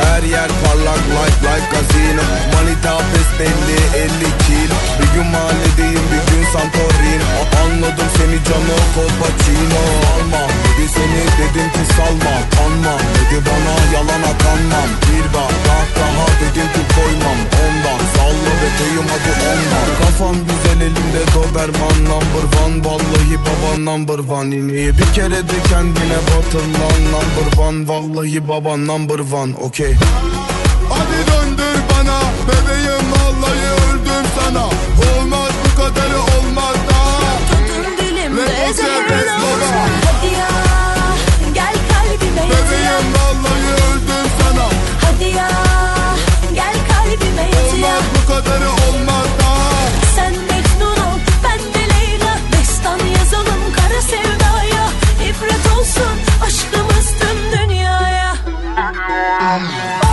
Her yer parlak like like casino. Manita besbelli 50 kilo. Bir gün mahalledeyim bir gün Santorini Anladım seni canı Colpacino. Alma dedi seni dedim ki salma Kanma. Dedi bana yalana kanmam Bir bak daha daha dedim ki koymam. Ondan salla beteyim hadi ondan Kafam güzel elimde Doberman number one. Vallahi baba number one. İneği bir kere de kendine batırlan Number one vallahi baba number one. Okey Hadi döndür Bye.